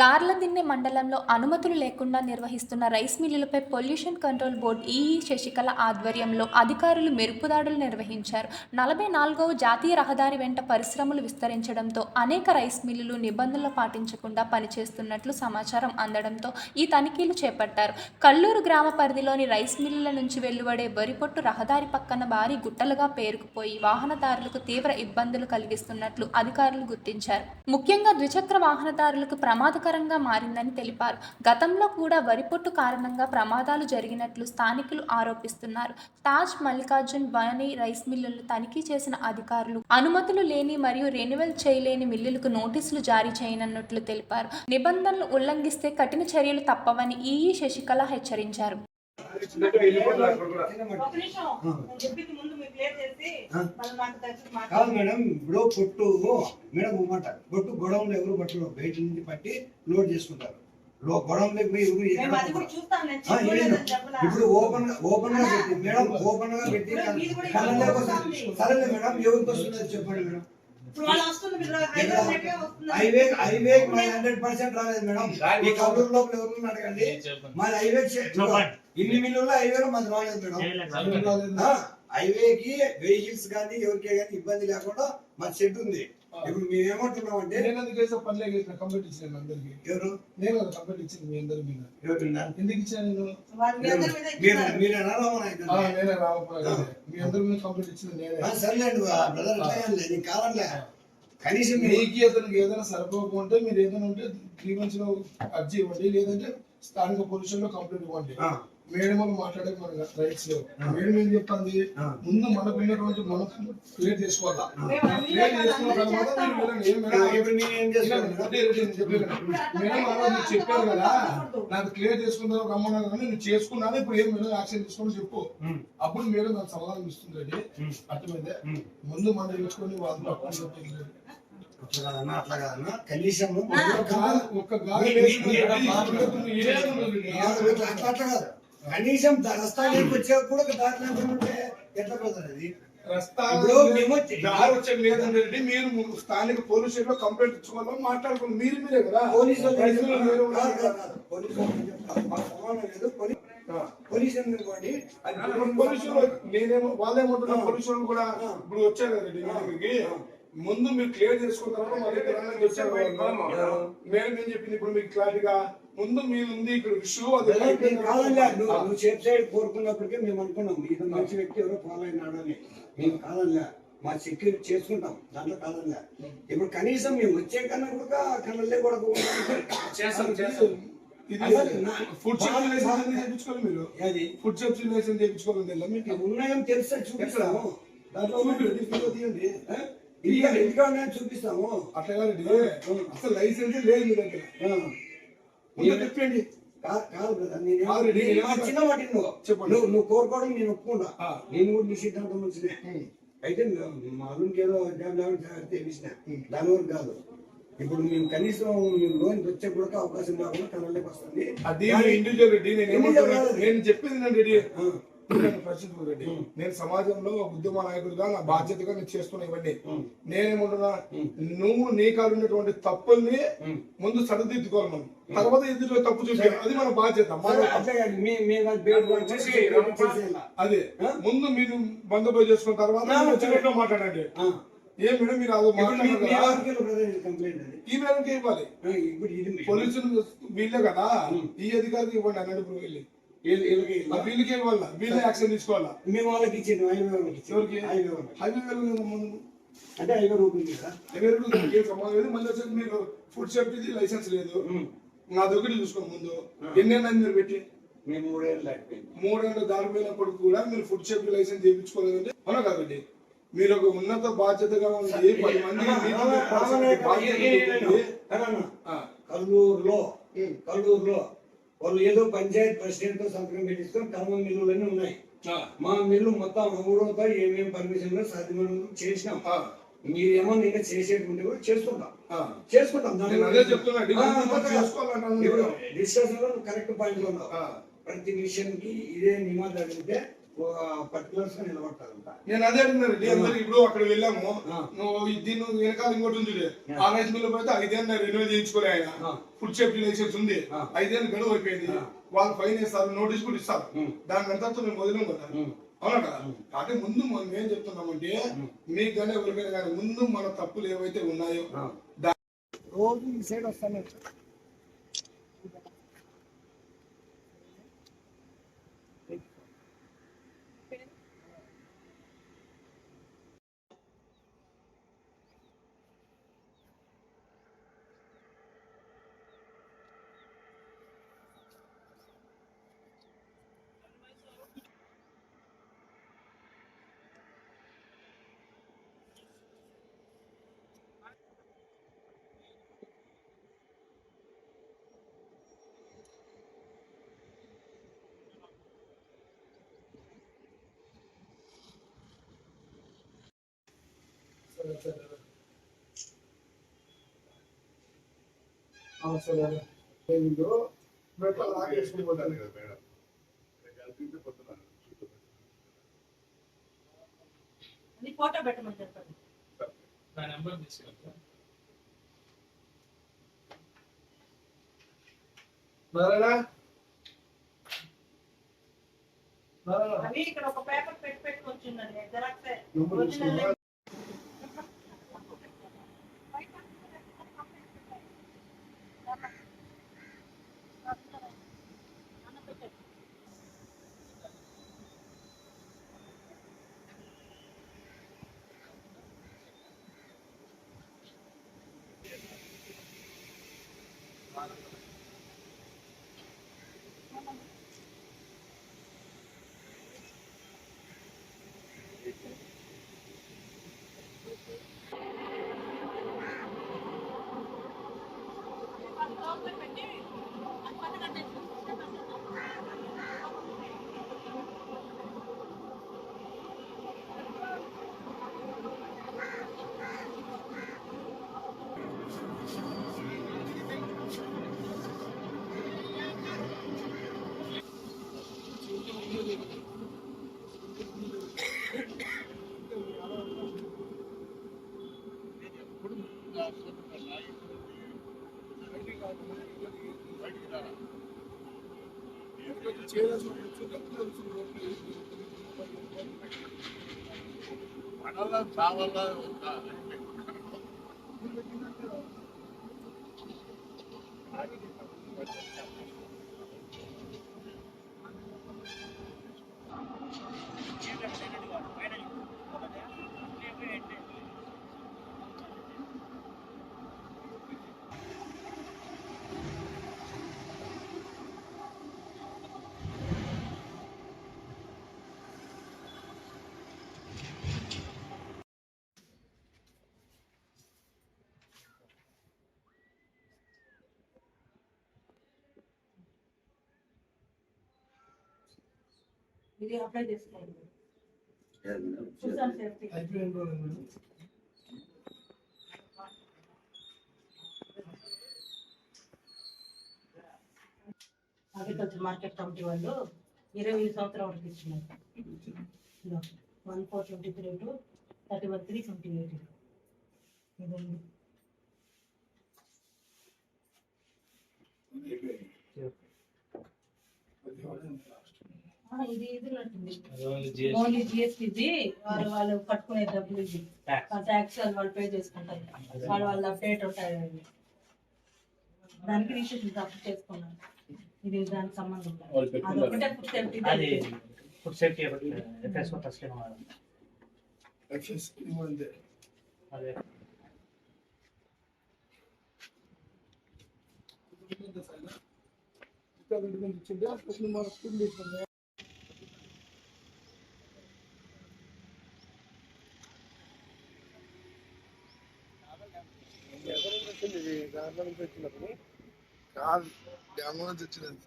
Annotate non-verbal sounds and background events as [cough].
గార్లదిన్నె మండలంలో అనుమతులు లేకుండా నిర్వహిస్తున్న rice మిల్లులపై pollution control board EE Sasikala ఆధ్వర్యంలో అధికారులు మెరుపుదాడులు నిర్వహించారు. నలభై నాలుగవ జాతీయ రహదారి వెంట పరిశ్రమలు విస్తరించడంతో అనేక రైస్ మిల్లులు నిబంధనలు పాటించకుండా పనిచేస్తున్నట్లు సమాచారం అందడంతో ఈ తనిఖీలు చేపట్టారు. కల్లూరు గ్రామ పరిధిలోని రైస్ మిల్లుల నుంచి వెలువడే వరిపొట్టు రహదారి పక్కన భారీ గుట్టలుగా పేరుకుపోయి వాహనదారులకు తీవ్ర ఇబ్బందులు కలిగిస్తున్నట్లు అధికారులు గుర్తించారు. ముఖ్యంగా ద్విచక్ర వాహనదారులకు ప్రమాదకర ప్రమాదకరంగా మారిందని తెలిపారు. గతంలో కూడా వరి పొట్టు కారణంగా ప్రమాదాలు జరిగినట్లు స్థానికులు ఆరోపిస్తున్నారు. తాజ్ మల్లికార్జున్ వాణి రైస్ మిల్లులను తనిఖీ చేసిన అధికారులు అనుమతులు లేని మరియు రెన్యువల్ చేయలేని మిల్లులకు నోటీసులు జారీ చేయనున్నట్లు తెలిపారు. నిబంధనలు ఉల్లంఘిస్తే కఠిన చర్యలు తప్పవని ఈఈ శశికళ హెచ్చరించారు. కాదు మేడం ఇప్పుడు పొట్టు మేడం మాట పొట్టు గొడవలు ఎవరు పట్టరు బయట నుంచి పట్టి లోడ్ చేసుకుంటారు. లో గొడవలు పోయి. ఇప్పుడు ఓపెన్ ఓపెన్గా పెట్టి మేడం ఓపెన్గా పెట్టి. సరేలే మేడం ఎవరికి వస్తుందో చెప్పండి మేడం. హైవే హైవే మాది హండ్రెడ్ పర్సెంట్ రాలేదు మేడం. ఈ కబూర్ లోపల ఎవరు అడగండి. హైవే ఇన్ని మిల్లుల్లో హైవేలో మాది రాలేదు మేడం. ఆ, హైవేకి వెహికల్స్ కానీ ఎవరికే కానీ ఇబ్బంది లేకుండా మాది సెట్ ఉంది. ఇప్పుడు మేము ఏమంటున్నాం అంటే నేను ఎందుకు వేసా పనులే వేసిన కంప్లీట్ ఇచ్చాను అందరికి. ఎవరు? నేను కదా కంప్లీట్ ఇచ్చింది మీ అందరి మీద. ఎవరు? ఎందుకు ఇచ్చాను నేను? మీరు. మీరు నేనే రామపురం మీ అందరి మీద కంప్లీట్ ఇచ్చింది నేనే. సర్లేండి బ్రదర్ కావాలే కనీసం మీరు మీకు అతనికి ఏదైనా సరిపోకుంటే మీరు ఏదైనా ఉంటే త్రీ మంత్స్లో అర్జీ ఇవ్వండి లేదంటే స్థానిక పొజిషన్లో కంప్లీట్ ఇవ్వండి. ఆ, మేడం వాళ్ళు మాట్లాడే మన రైట్స్ మేడం ఏం చెప్తుంది. ముందు మనకు ఉన్నటువంటి మనం క్లియర్ చేసుకోవాలా క్లియర్ చేసుకున్న తర్వాత మేడం? నేను నేను ఆ రోజు చెప్పారు కదా నాకు క్లియర్ చేసుకున్నారు రమ్మన్నారు కానీ నువ్వు చేసుకున్నాను ఇప్పుడు ఏం మేడం యాక్షన్ తీసుకొని చెప్పు అప్పుడు మేడం నాకు సమాధానం ఇస్తుంది అర్థమైందే ముందు మనం తెలుసుకొని వాళ్ళు లేదు. అట్లా కాదన్నా అట్లా కాదన్నా అట్లా కాదు కనీసం రస్తానికి వచ్చే కూడా దారి లేకుండా ఉంటే ఎట్లా పోతుంది అది? రస్తా ఇప్పుడు మేము దారి వచ్చే లేదంటే రెడ్డి మీరు స్థానిక పోలీస్ స్టేషన్లో కంప్లైంట్ ఇచ్చుకోవాలి మాట్లాడుకుని మీరు మీరే కదా? పోలీసు వాళ్ళు రైతులు చెప్తారు. మీరు కాదు, ఉన్నారు కాదు, కాదు. పోలీసు వాళ్ళు చెప్తారు. మాకు సంబంధం లేదు. పోలీ- పోలీసు అనుకోండి అది పోలీసు వాళ్ళు నేనేమో వాళ్ళేమంటున్నా పోలీసు వాళ్ళు కూడా ఇప్పుడు వచ్చారు కదా రెడ్డి ముందు మీరు క్లియర్ చేసుకున్న తర్వాత మళ్ళీ తెలంగాణ వచ్చారు వాళ్ళు. మేడం ఏం చెప్పింది? ఇప్పుడు మీకు క్లారిటీగా ముందు మీ ఉంది ఇక్కడ ఇష్యూ అది నువ్వు సేఫ్ సైడ్ కోరుకున్నప్పటికీ మేము అనుకున్నాం. ఇది మంచి వ్యక్తి ఎవరో ఫాలో అయినాడు అని మేము కాదన్నా మా సెక్యూరిటీ చేసుకుంటాం. దాంట్లో కాదన్నా. ఇప్పుడు కనీసం మేము వచ్చే కన్నా కూడా కళ్ళల్లే కూడా ఇది అసలు నా- ఫుడ్ చేయించుకోవాలి మీరు? అది ఫుడ్ చేయించుకోవాలి మీకు? ఉన్నాయని తెలిస్తే చూపిస్తాము దాంట్లో తీయండి. ఇంటికా ఉన్నాయని చూపిస్తాము. అట్లా కాదండి అసలు లైసెన్స్ లేదు మీ దగ్గర. చెప్పండి. కాదు బ్రదర్ నేను చిన్న మాట నువ్వు చెప్పండి. నువ్వు నువ్వు కోరుకోవడం నేను ఒప్పుకుంటా. నేను కూడా నీ సిద్ధాంతం మంచిదే ఉమ్. అయితే మా అల్లునికి ఏదో తెలిసిన దాని వరకు కాదు. ఇప్పుడు మేము కనీసం మేము లోన్ వచ్చే కూడా అవకాశం లేకుండా కళ్ళకి వస్తుంది. అది ఇండివిజువల్ రెడ్డి నేను చెప్పింది రెడ్డి [laughs] రెడ్డి నేను సమాజంలో ఉద్యమ నాయకుడిగా నా బాధ్యతగా నేను చేస్తున్నా ఇవన్నీ. నేనేమంటున్నా? నువ్వు నీ కాదు ఉన్నటువంటి తప్పుల్ని ముందు సరిదిద్దుకోవాలి మనం. తర్వాత ఎదురు తప్పు చూపించాలి. అది మన బాధ్యత. అదే. ముందు మీరు బందోబస్తు చేసుకున్న తర్వాత మాట్లాడండి. ఏం మేడం మీరు అదో. ఈ మేడంకి ఇవ్వాలి. పోలీసులు వీళ్ళే కదా. ఈ అధికారికి ఇవ్వండి వెళ్ళి వీళ్ళ- వీళ్ళకి ఇవ్వాలా వీళ్ళే యాక్షన్ తీసుకోవాలా మేము వాళ్ళకి ఇచ్చింది హైవే వాళ్ళకి ఎవరికి హైవే హైవే వెళ్ళదు ముందు అంటే హైవే రూపుంది కదా హైవే ఏ సంబంధం లేదు మళ్ళీ వచ్చేసి మీరు ఫుడ్ సేఫ్టీ లైసెన్స్ లేదు నా దగ్గర చూసుకోండి ముందు ఎన్నేళ్ళని మీరు పెట్టి మేము మూడేళ్ళు దాటిపోయింది మూడేళ్ళు దాటిపోయినప్పుడు కూడా మీరు ఫుడ్ సేఫ్టీ లైసెన్స్ చేయించుకోలేదంటే అవునా కదండి మీరు ఒక ఉన్నత బాధ్యతగా ఉంది పది మంది ఉంది. కల్లూరులో. కల్లూరులో వాళ్ళు ఏదో పంచాయత్ ప్రెసిడెంట్తో సంతకం పెట్టించుకొని కర్మ మిల్లులన్నీ ఉన్నాయి. మా మిల్లు మొత్తం అమూడవుతా ఏమేమి పర్మిషన్ సాధ్యమైన చేసినాం. ఆ, మీరేమో ఇంకా చేసేటువంటి కూడా చేసుకుంటాం. చేసుకుంటాం. ఇప్పుడు డిస్కషన్లో కరెక్ట్ పాయింట్లో ఉన్నావు. ప్రతి విషయానికి ఇదే అడిగితే పర్టికులర్స్ నిలబడతారంట నేను అదే అందరికి ఇప్పుడు అక్కడ వెళ్ళాము. నువ్వు దీన్ని వెనకాల ఇంకోటి ఉంది చూడు. ఆ రైస్ మిల్ పోతే ఐదేళ్ళు రెన్యువల్ చేయించుకోలే ఆయన. ఫుడ్ సేఫ్టీ లైసెన్స్ ఉంది. ఐదేళ్ళు గడువు అయిపోయింది. వాళ్ళు ఫైన్ వేస్తారు నోటీస్ కూడా ఇస్తారు ఉం. దాని అంతా మేము వదిలేం కదా ఉం. అవునా కదా కాబట్టి ముందు మనం ఏం చెప్తున్నామంటే మీకు కానీ ఎవరికైనా కానీ ముందు మన తప్పులు ఏవైతే ఉన్నాయో. రోజు ఈ సైడ్ వస్తాను ఫోటో పెట్టమని చెప్పండి. నా నెంబర్ తీసుకెళ్తా. నారాయణ? నారాయణ? అవి ఇక్కడ ఒక పేపర్ పెట్టి పెట్టుకొచ్చిందండి. జెరాక్సే para. నంబర్ ఒరిజినల్ తీసుకున్నా? ఇది అప్లై చేసుకోండి. సేఫ్టీ. అగ్రికల్చర్ మార్కెట్ కమిటీ వాళ్ళు ఇరవై ఐదు సంవత్సరం వరకు ఇచ్చినారు. One four twenty three two thirty one three twenty eight ఇదండి ఆ, ఇది ఇది ఓన్లీ జిఎస్టీది వాళ్ళు వాళ్ళు కట్టుకునే డబ్బులు ఇది. ట్యాక్స్ వాళ్ళు పే చేసుకుంటారు. వాళ్ళు వాళ్ళు అప్డేట్ ఉంటాయి అవి. దానికి రిజిస్ట్రేషన్ తప్పు చేసుకున్నారు. ఇది దానికి సంబంధం లేదు. వాళ్ళు అది ఒకటే ఫుడ్ సేఫ్టీ అది ఫుడ్ సేఫ్టీ ఎఫ్ఎస్ ఇవ్వండి. అదే. ఇంకా మన స్కూల్ తీసుకుంది దాంట్లో నుంచి వచ్చినప్పుడు కాదు. డ్యామ్ నుంచి వచ్చినది